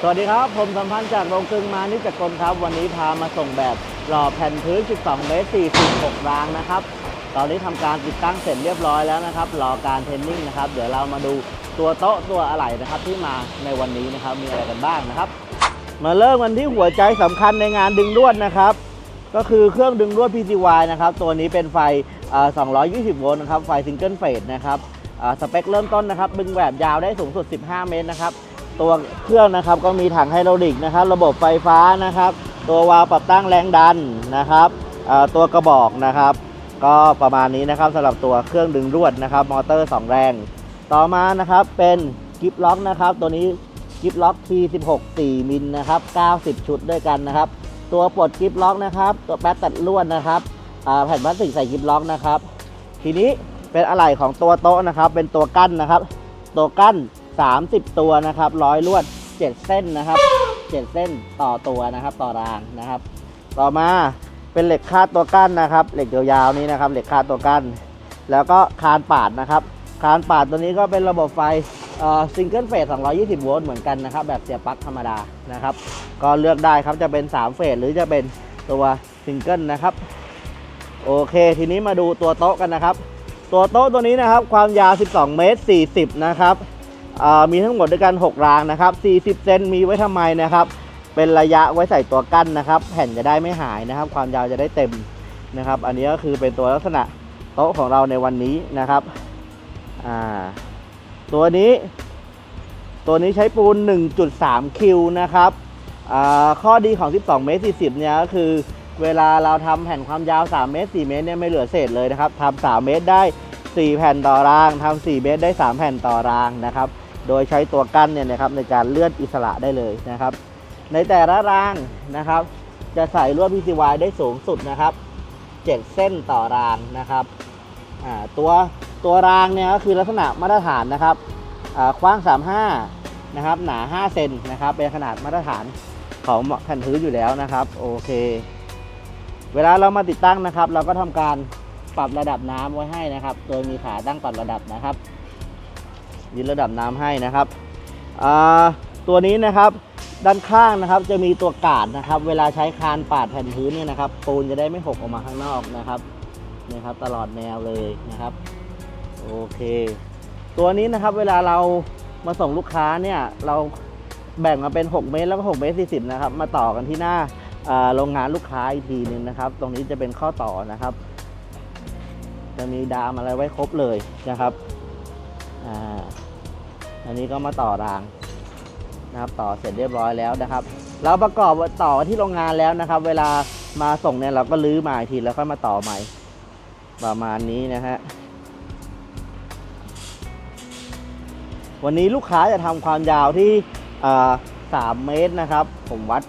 สวัสดีครับ ผมสัมพันธ์จากโรงกลึงมานิจกลครับ วันนี้พามาส่งแบบหล่อแผ่นพื้น 12 เมตร 46 รางนะครับ ตอนนี้ทำการติดตั้งเสร็จเรียบร้อยแล้วนะครับรอการเทรนนิ่งนะครับ เดี๋ยวเรามาดูตัวโต๊ะตัวอะไหล่นะครับที่มาในวันนี้นะครับมีอะไรกันบ้างนะครับ มาเริ่มกันที่หัวใจสำคัญในงานดึงลวดนะครับ ก็คือเครื่องดึงลวด PCY นะครับ ตัวนี้เป็นไฟ 220 โวลต์นะครับ ไฟซิงเกิลเฟสนะครับสเปคเริ่มต้นนะครับดึงแบบยาวได้สูงสุด 15 เมตรนะครับ ตัวเครื่องนะครับก็มีถังไฮดรอลิกนะครับ ระบบไฟฟ้านะครับ ตัววาล์วปรับตั้งแรงดันนะครับตัวกระบอกนะครับ ก็ประมาณนี้นะครับสำหรับตัวเครื่องดึงลวดนะครับ มอเตอร์ 2 แรง ต่อมานะครับเป็นกิฟล็อกนะครับ ตัวนี้กิฟล็อก T16 4มิลนะครับ90 ชุดด้วยกันนะครับ ตัวปลดกิฟล็อกนะครับ ตัวแป๊บตัดลวดนะครับแผ่นพลาสติกใส่กิฟล็อกนะครับ ทีนี้เป็นอะไหล่ของตัวโต๊ะนะครับ เป็นตัวกั้นนะครับ ตัวกั้น 30 ตัวนะครับร้อยลวด 7 เส้นนะครับ 7 เส้นต่อตัวนะครับ ต่อรางนะครับ ต่อมาเป็นเหล็กคาดตัวกั้นนะครับ เหล็กยาวๆนี้นะครับ เหล็กคาดตัวกั้น แล้วก็คานปาดนะครับ คานปาดตัวนี้ก็เป็นระบบไฟซิงเกิลเฟส 220 โวลต์เหมือนกันนะครับ แบบเสียบปลั๊กธรรมดานะครับ ก็เลือกได้ครับจะเป็น 3 เฟสหรือจะเป็นตัวซิงเกิลนะครับ โอเค ทีนี้มาดูตัวโต๊ะกันนะครับ ตัวโต๊ะตัวนี้นะครับ ความยาว 12 เมตร 40 นะครับ มีทั้งหมดด้วยกัน 6 รางนะครับ 40 เซนมีไว้ทำไมนะครับ เป็นระยะไว้ใส่ตัวกั้นนะครับ แผ่นจะได้ไม่หายนะครับ ความยาวจะได้เต็มนะครับ อันนี้ก็คือเป็นตัวลักษณะโต๊ะของเราในวันนี้นะครับ ตัวนี้ ตัวนี้ใช้ปูน 1.3 คิวนะครับ ข้อดีของ 12 เมตร 40 เนี่ยก็คือเวลาเราทำแผ่นความยาว 3 เมตร 4 เมตรเนี่ยไม่เหลือเศษเลยนะครับทำ3เมตรได้ 4 แผ่นต่อรางทำ4เมตรได้ 3 แผ่นต่อรางนะครับ โดยใช้ตัวกั้นเนี่ยนะครับในการเลื่อนอิสระได้เลยนะครับ ในแต่ละรางนะครับ จะใส่ลวด PCY ได้สูงสุดนะครับ 7 เส้นต่อรางนะครับตัวตัวรางเนี่ยก็คือลักษณะมาตรฐานนะครับกว้าง 35 นะครับ หนา 5 เซนนะครับ เป็นขนาดมาตรฐานของแผ่นพื้นอยู่แล้วนะครับ โอเค เวลาเรามาติดตั้งนะครับ เราก็ทำการปรับระดับน้ำไว้ให้นะครับ โดยมีขาตั้งปรับระดับนะครับ ยึดระดับน้ำให้นะครับอ่าตัวนี้นะครับด้านข้างนะครับจะมีตัวกาดนะครับ เวลาใช้คานปาดแผ่นพื้นเนี่ยนะครับ ปูนจะได้ไม่หกออกมาข้างนอกนะครับนี่ครับตลอดแนวเลยนะครับโอเค ตัวนี้นะครับเวลาเรามาส่งลูกค้าเนี่ยเราแบ่งมาเป็น 6 เมตรแล้วก็6เมตร40นะครับมาต่อกันที่หน้าโรงงานลูกค้าอีกทีหนึงนะครับ ตรงนี้จะเป็นข้อต่อนะครับ จะมีดามอะไรไว้ครบเลยนะครับอ่า อันนี้ก็มาต่อรางนะครับ ต่อเสร็จเรียบร้อยแล้วนะครับ เราประกอบต่อที่โรงงานแล้วนะครับ เวลามาส่งเนี่ยเราก็ลื้อมาอีกทีแล้วค่อยมาต่อใหม่ ประมาณนี้นะฮะวันนี้ลูกค้าจะทำความยาวที่สามเมตรนะครับ ผมวัด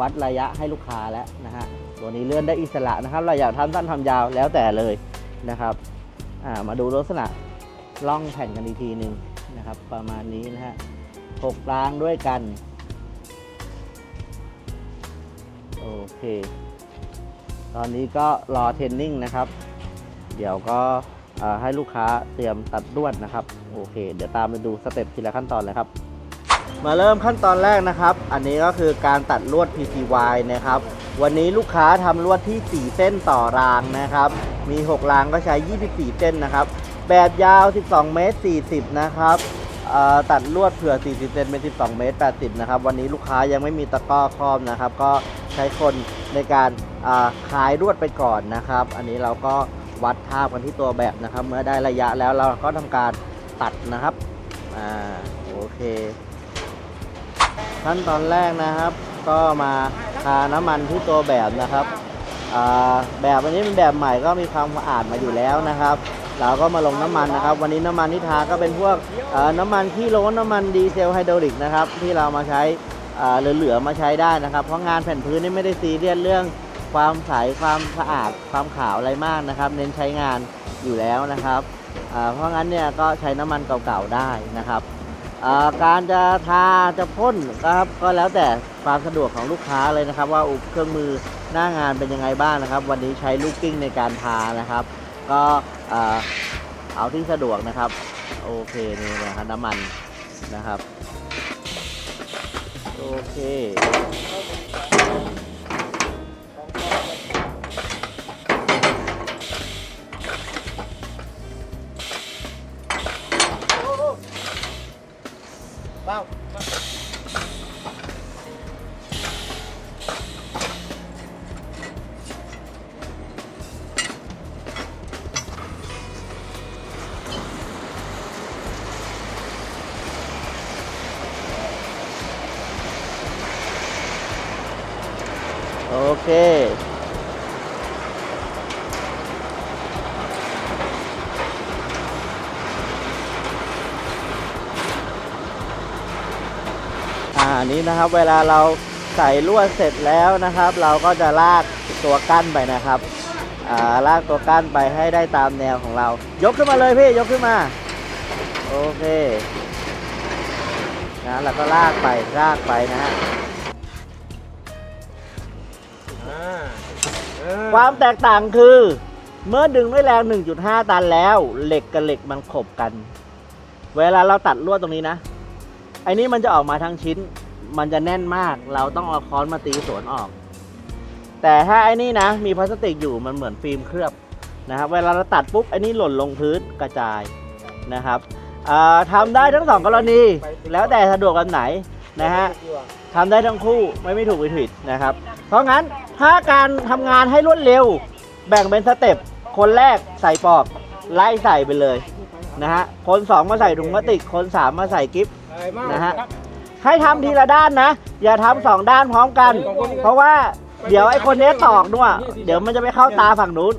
วัดระยะให้ลูกค้าแล้วนะฮะตัวนี้เลื่อนได้อิสระนะครับ เราอยากทำสั้นทำยาวแล้วแต่เลยนะครับามาดูลักษณะล่องแผ่นกันอีกทีหนึ่ง นะครับ ประมาณนี้นะฮะหกรางด้วยกัน โอเค ตอนนี้ก็รอเทนนิ่งนะครับ เดี๋ยวก็ให้ลูกค้าเตรียมตัดลวดนะครับ โอเค เดี๋ยวตามไปดูสเต็ปทีละขั้นตอนเลยครับมาเริ่มขั้นตอนแรกนะครับ อันนี้ก็คือการตัดลวด PCY นะครับ วันนี้ลูกค้าทำลวดที่ 4 เส้นต่อรางนะครับ มี 6 รางก็ใช้ 24 เส้นนะครับ แบบยาว 12 เมตร 40 นะครับตัดลวดเผื่อ 40 เซนเป็น 12 เมตร 80 นะครับ วันนี้ลูกค้ายังไม่มีตะกร้อครอบนะครับ ก็ใช้คนในการขายลวดไปก่อนนะครับ อันนี้เราก็วัดทาบกันที่ตัวแบบนะครับ เมื่อได้ระยะแล้วเราก็ทำการตัดนะครับ อ่า โอเค ขั้นตอนแรกนะครับ ก็มาทาน้ำมันที่ตัวแบบนะครับ แบบอันนี้เป็นแบบใหม่ก็มีความสะอาดมาอยู่แล้วนะครับ เราก็มาลงน้ำมันนะครับ วันนี้น้ำมันที่ทาก็เป็นพวกน้ำมันขี้โล้นน้ำมันดีเซลไฮดรอลิกนะครับที่เรามาใช้เหลือๆมาใช้ได้นะครับ เพราะงานแผ่นพื้นนี่ไม่ได้ซีเรียสเรื่องความใสความสะอาดความขาวอะไรมากนะครับ เน้นใช้งานอยู่แล้วนะครับเพราะงั้นเนี่ยก็ใช้น้ำมันเก่าๆได้นะครับการจะทาจะพ่นนะครับก็แล้วแต่ความสะดวกของลูกค้าเลยนะครับ ว่าอุปเครื่องมือหน้างานเป็นยังไงบ้างนะครับ วันนี้ใช้ลูกกิ้งในการทานะครับ ก็ อ่อเอาที่สะดวกนะครับ โอเคนี่นะครับน้ำมันนะครับ โอเคเบ้า นนี้นะครับ เวลาเราใส่ลวดเสร็จแล้วนะครับ เราก็จะลากตัวกั้นไปนะครับอ่าลากตัวกั้นไปให้ได้ตามแนวของเรา ยกขึ้นมาเลยพี่ยกขึ้นมา โอเคนะแล้วก็ลากไปลากไปนะฮะอ่าความแตกต่างคือเมื่อดึงด้วยแรง 1.5 ตันแล้ว เหล็กกับเหล็กมันขบกัน เวลาเราตัดลวดตรงนี้นะ ไอ้นี่มันจะออกมาทั้งชิ้น มันจะแน่นมาก เราต้องเอาค้อนมาตีสวนออก แต่ถ้าไอ้นี่นะ มีพลาสติกอยู่มันเหมือนฟิล์มเคลือบนะครับ เวลาเราตัดปุ๊บไอ้นี่หล่นลงพื้นกระจายนะครับอ่าทำได้ทั้งสองกรณี แล้วแต่สะดวกกันไหนนะฮะทำได้ทั้งคู่ไม่ไม่ถูกไม่ผิดนะครับ เพราะงั้นถ้าการทำงานให้รวดเร็ว แบ่งเป็นสเต็ปคนแรกใส่ปอกไล่ใส่ไปเลยนะฮะคนสองมาใส่ถุงพลาสติกคนสามมาใส่กิฟนะฮะ ให้ทำทีละด้านนะ อย่าทำสองด้านพร้อมกัน เพราะว่าเดี๋ยวไอ้คนเนี้ยตอกด้วยเดี๋ยวมันจะไปเข้าตาฝั่งนู้น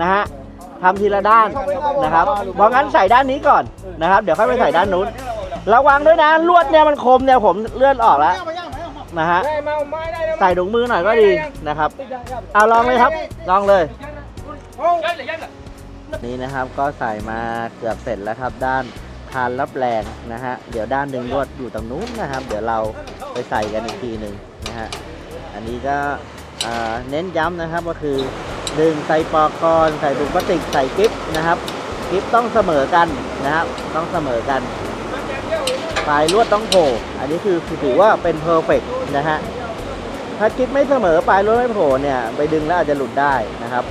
นะฮะทำทีละด้านนะครับ เพราะงั้นใส่ด้านนี้ก่อนนะครับ เดี๋ยวค่อยไปใส่ด้านนู้น ระวังด้วยนะลวดเนี่ยมันคมเนี่ยผมเลื่อนออกแล้วนะฮะใส่ถุงมือหน่อยก็ดีนะครับ เอาลองเลยครับ ลองเลยนี่นะครับก็ใส่มาเกือบเสร็จแล้วครับด้าน คานรับแรงนะฮะ เดี๋ยวด้านหนึ่งลวดอยู่ตรงนู้นนะครับ เดี๋ยวเราไปใส่กันอีกทีหนึ่งนะฮะ อันนี้ก็เน้นย้ำนะครับก็คือดึงใส่ปอกกอนใส่ถุงพลาสติกใส่กิ๊บนะครับกิ๊บต้องเสมอกันนะครับต้องเสมอกันปลายลวดต้องโผล่อันนี้คือถือว่าเป็นเพอร์เฟกนะฮะถ้าคิดไม่เสมอปลายลวดไม่โผล่เนี่ยไปดึงแล้วอาจจะหลุดได้นะครับ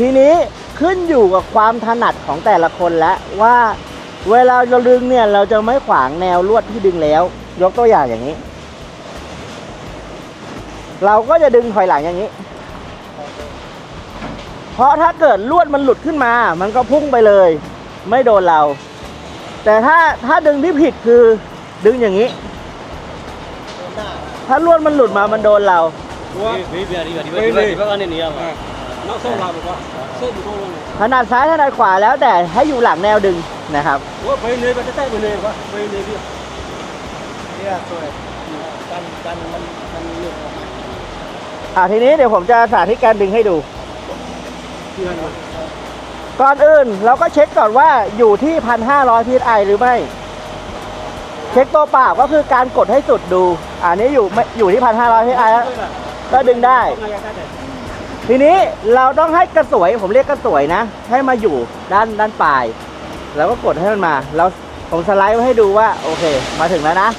ทีนี้ขึ้นอยู่กับความถนัดของแต่ละคนแล้วว่าเวลาเราดึงเนี่ยเราจะไม่ขวางแนวลวดที่ดึงแล้ว ยกตัวอย่างอย่างนี้ เราก็จะดึงถอยหลังอย่างนี้ เพราะถ้าเกิดลวดมันหลุดขึ้นมา มันก็พุ่งไปเลย ไม่โดนเรา แต่ถ้าถ้าดึงที่ผิดคือดึงอย่างนี้ ถ้าลวดมันหลุดมามันโดนเรา แล้วโซ่เราแบบว่าเส้นอยู่ตรงขนาดซ้ายขนาดขวาแล้วแต่ให้อยู่หลังแนวดึงนะครับ ว่าไปเลยไปแต้ไปเลยวะไปเลยพี่เนี่ยสวยกันกันมันมันเลือกอ่าทีนี้เดี๋ยวผมจะสาธิตการดึงให้ดูก่อนอื่นเราก็เช็คก่อนว่าอยู่ที่ 1,500 psi หรือไม่ เช็คตัวเปล่าก็คือการกดให้สุดดู อันนี้อยู่ไม่อยู่ที่ 1,500 psi วก็ดึงได้ ข้างในก็ได้ ทีนี้เราต้องให้กระสวยผมเรียกกระสวยนะ ให้มาอยู่ด้านด้านปลายแล้วก็กดให้มันมาเราผมสไลด์ไว้ให้ดูว่าโอเค มาถึงแล้วนะ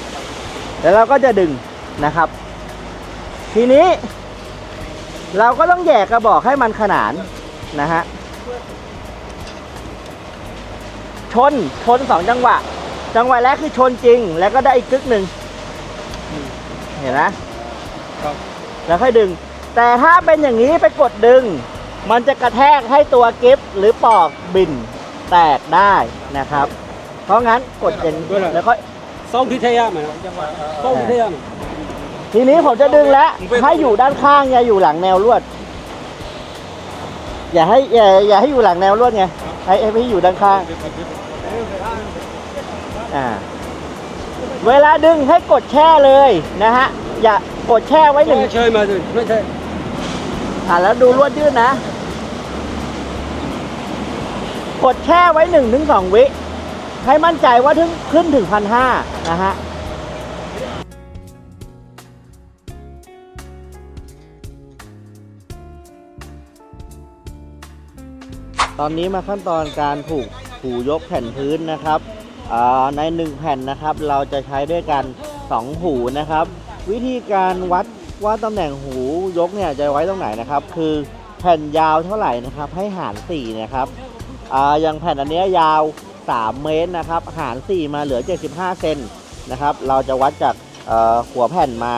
แล้วเราก็จะดึงนะครับ ทีนี้ เราก็ต้องแยกกระบอกให้มันขนานนะฮะชนชนสองจังหวะ จังหวะแรกคือชนจริง แล้วก็ได้อีกกึกหนึ่งเห็นไหมแล้วค่อยดึง แต่ถ้าเป็นอย่างนี้ไปกดดึง มันจะกระแทกให้ตัวกิฟต์หรือปอกบินแตกได้นะครับ เพราะงั้นกดเย่นแล้วค่อย sau khi thay em này sau khi thay em ทีนี้ผมจะดึงแล้วให้อยู่ด้านข้างอย่าอยู่หลังแนวลวด อย่าให้อย่าอย่าให้อยู่หลังแนวลวดไงให้ให้อยู่ด้านข้างเวลาดึงให้กดแช่เลยนะฮะ อย่ากดแช่ไว้หนึ่ง chơi mà rồi nó chơi อ่าแล้วดูลวดยืดนะ กดแช่ไว้หนึ่งถึงสองวิ ให้มั่นใจว่าถึงขึ้นถึงพันห้านะฮะตอนนี้มาขั้นตอนการผูกผูยกแผ่นพื้นนะครับในหนึ่งแผ่นนะครับ เราจะใช้ด้วยกัน2หูนะครับ วิธีการวัด ว่าตำแหน่งหูยกเนี่ยจะไว้ตรงไหนนะครับ คือแผ่นยาวเท่าไหร่นะครับ ให้หาร4นะครับอ่าอย่างแผ่นอันเนี้ยยาว 3 เมตรนะครับ หาร 4 มาเหลือ 75 เซนนะครับ เราจะวัดจากหัวแผ่นมา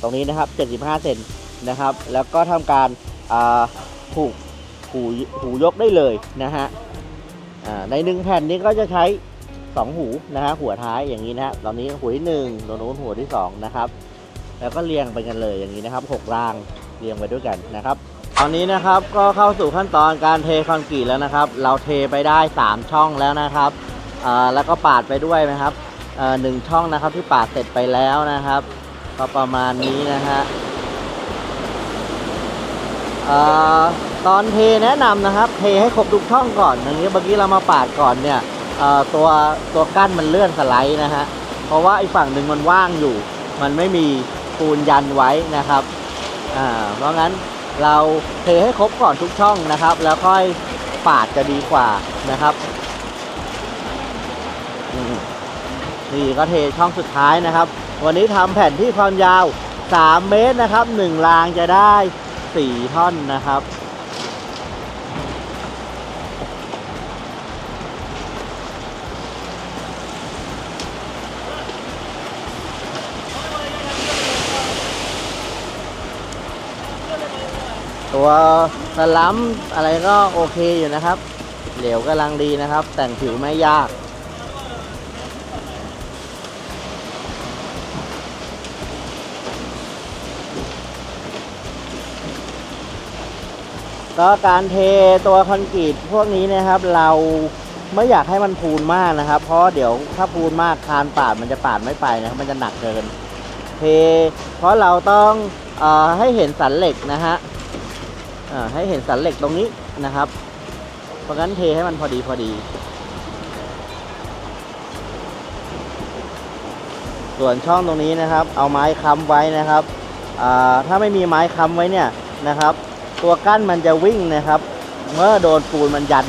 ตรงนี้นะครับ 75 เซนนะครับ แล้วก็ทำการผูกหูหูยกได้เลยนะฮะในหนึ่งแผ่นนี้ก็จะใช้สองหูนะฮะหัวท้ายอย่างนี้นะฮะตอนนี้หัวที่หนึ่งตรงนู้นหัวที่สองนะครับ แล้วก็เรียงไปกันเลยอย่างนี้นะครับหกรางเรียงไปด้วยกันนะครับ ตอนนี้นะครับก็เข้าสู่ขั้นตอนการเทคอนกรีตแล้วนะครับ เราเทไปได้ 3 ช่องแล้วนะครับแล้วก็ปาดไปด้วยนะครับหนึ่งช่องนะครับที่ปาดเสร็จไปแล้วนะครับ ก็ประมาณนี้นะฮะตอนเทแนะนำนะครับ เทให้ครบทุกช่องก่อนอย่างนี้เมื่อกี้เรามาปาดก่อนเนี่ยตัวตัวกั้นมันเลื่อนสไลด์นะฮะเพราะว่าอีกฝั่งหนึ่งมันว่างอยู่ มันไม่มี ปูนยันไว้นะครับเพราะงั้นเราเทให้ครบก่อนทุกช่องนะครับ แล้วค่อยปาดจะดีกว่านะครับนี่ก็เทช่องสุดท้ายนะครับ วันนี้ทำแผ่นที่ความยาว 3 เมตรนะครับ 1 รางจะได้ 4 ท่อนนะครับ ตัวสลัมอะไรก็โอเคอยู่นะครับ เหลวกำลังดีนะครับ แต่งผิวไม่ยากก็การเทตัวคอนกรีตพวกนี้นะครับเราไม่อยากให้มันพูนมากนะครับ เพราะเดี๋ยวถ้าพูนมากคานปาดมันจะปาดไม่ไปนะครับมันจะหนักเกินเทเพราะเราต้องออให้เห็นสันเหล็กนะฮะ ให้เห็นสันเหล็กตรงนี้นะครับ เพราะงั้นเทให้มันพอดีพอดี ส่วนช่องตรงนี้นะครับ เอาไม้ค้ำไว้นะครับถ้าไม่มีไม้ค้ำไว้เนี่ยนะครับ ตัวกั้นมันจะวิ่งนะครับ เมื่อโดนปูนมันยัน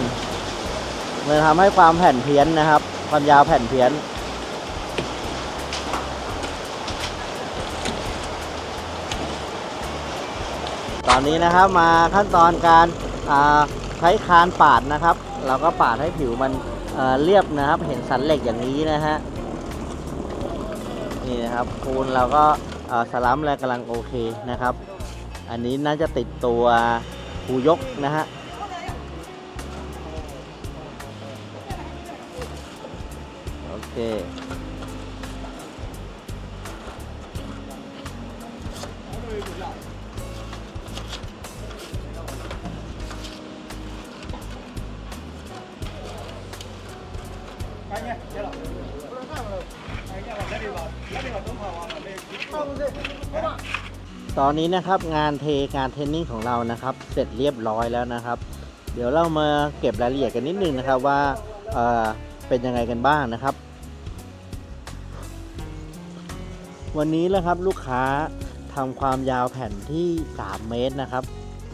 มันทำให้ความแผ่นเพี้ยนนะครับ ความยาวแผ่นเพี้ยน ตอนนี้นะครับมาขั้นตอนการใช้คานปาดนะครับ เราก็ปาดให้ผิวมันเเรียบนะครับ เห็นสันเหล็กอย่างนี้นะฮะนี่นะครับปูนเราก็สลัมอะไรกำลังโอเคนะครับ อันนี้น่าจะติดตัวหูยกนะฮะโอเค ตอนนี้นะครับงานเทงานเทรนนิ่งของเรานะครับ เสร็จเรียบร้อยแล้วนะครับ เดี๋ยวเรามาเก็บรายละเอียดกันนิดนึงนะครับว่าเออเป็นยังไงกันบ้างนะครับ วันนี้นะครับลูกค้าทำความยาวแผ่นที่ 3 เมตรนะครับ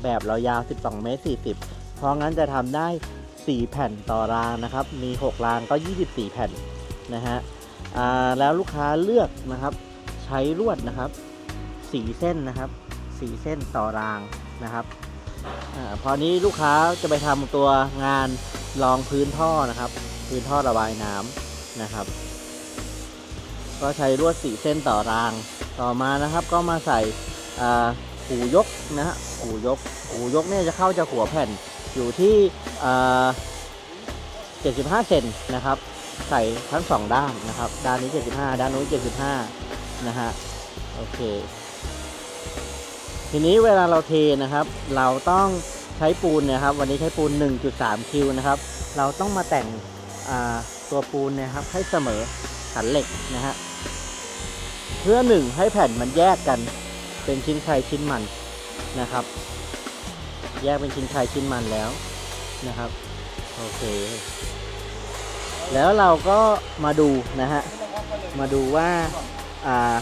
แบบเรายาว 12 เมตร 40 เพราะงั้นจะทำได้ 4 แผ่นต่อรางนะครับ มี 6 รางก็ 24 แผ่นนะฮะแล้วลูกค้าเลือกนะครับ ใช้ลวดนะครับสีเส้นนะครับสีเส้นต่อรางนะครับอพอนี้ลูกค้าจะไปทำตัวงานรองพื้นท่อนะครับ พื้นท่อระบายน้ำนะครับ ก็ใช้ลวดสีเส้นต่อราง ต่อมานะครับ ก็มาใส่หูยกนะฮะหูยกหูยกเนี่ยจะเข้าจากหัวแผ่น อยู่ที่75 เซนนะครับ ใส่ทั้งสองด้านนะครับ ด้านนี้ 75 ด้านนู้น75 นะฮะ โอเค ทีนี้เวลาเราเทนะครับ เราต้องใช้ปูนนะครับ วันนี้ใช้ปูน 1.3 คิวนะครับ เราต้องมาแต่งตัวปูนนะครับ ให้เสมอสันเหล็กนะฮะ เพื่อหนึ่งให้แผ่นมันแยกกัน เป็นชิ้นใครชิ้นมันนะครับ แยกเป็นชิ้นใครชิ้นมันแล้วนะครับ โอเค แล้วเราก็มาดูนะฮะ มาดูว่าอ่า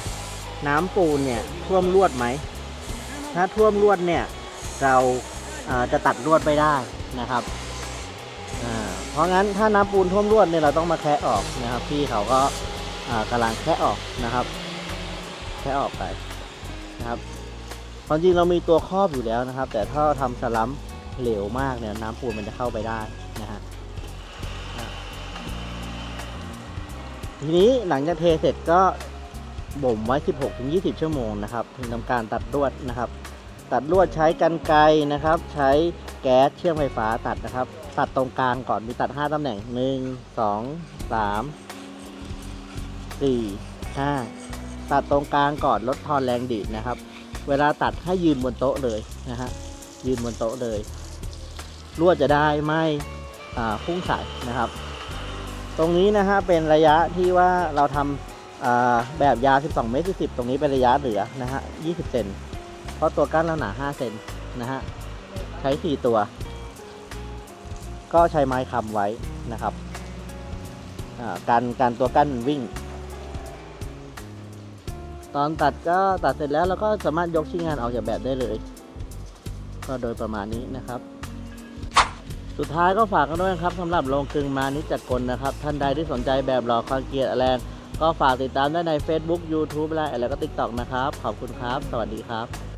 น้ำปูนเนี่ยท่วมลวดไหม ถ้าท่วมลวดเนี่ยเราจะตัดลวดไม่ได้นะครับเพราะงั้นถ้าน้ำปูนท่วมรวดเนี่ยเราต้องมาแคะออกนะครับ พี่เขาก็กำลังแคะออกนะครับ แคะออกไปนะครับ ความจริงเรามีตัวครอบอยู่แล้วนะครับ แต่ถ้าเราทำสลัมเหลวมากเนี่ยน้ำปูนมันจะเข้าไปได้นะฮะทีนี้หลังจากเทเสร็จก็บ่มไว้ 16-20 ชั่วโมงนะครับถึงทำการตัดลวดนะครับ ตัดลวดใช้กันไกรนะครับ ใช้แก๊สเชื่อมไฟฟ้าตัดนะครับ ตัดตรงกลางก่อนมีตัด 5ตำแหน่ง 1 2 3 4 5 ตัดตรงกลางก่อนลดทอนแรงดีดนะครับ เวลาตัดให้ยืนบนโต๊ะเลยนะฮะยืนบนโต๊ะเลยลวดจะได้ไม่พุ่งใส่นะครับ ตรงนี้นะฮะเป็นระยะที่ว่าเราทำอ่าแบบยาว 12 เมตร 10 ตรงนี้เป็นระยะเหลือนะฮะ 20 เซน เพราะตัวกั้นเราหนา 5 เซนนะฮะ ใช้ 4 ตัว ก็ใช้ไม้ค้ำไว้นะครับ การการตัวกั้นวิ่ง ตอนตัดก็ตัดเสร็จแล้วเราก็สามารถยกชิ้นงานออกจากแบบได้เลย ก็โดยประมาณนี้นะครับ สุดท้ายก็ฝากกันด้วยครับสำหรับโรงกลึงมานิจจกลนะครับ ท่านใดที่สนใจแบบหล่อคอนเกรียตแรงก็ฝากติดตามได้ใน Facebook YouTube และแล้วก็ TikTok นะครับ ขอบคุณครับ สวัสดีครับ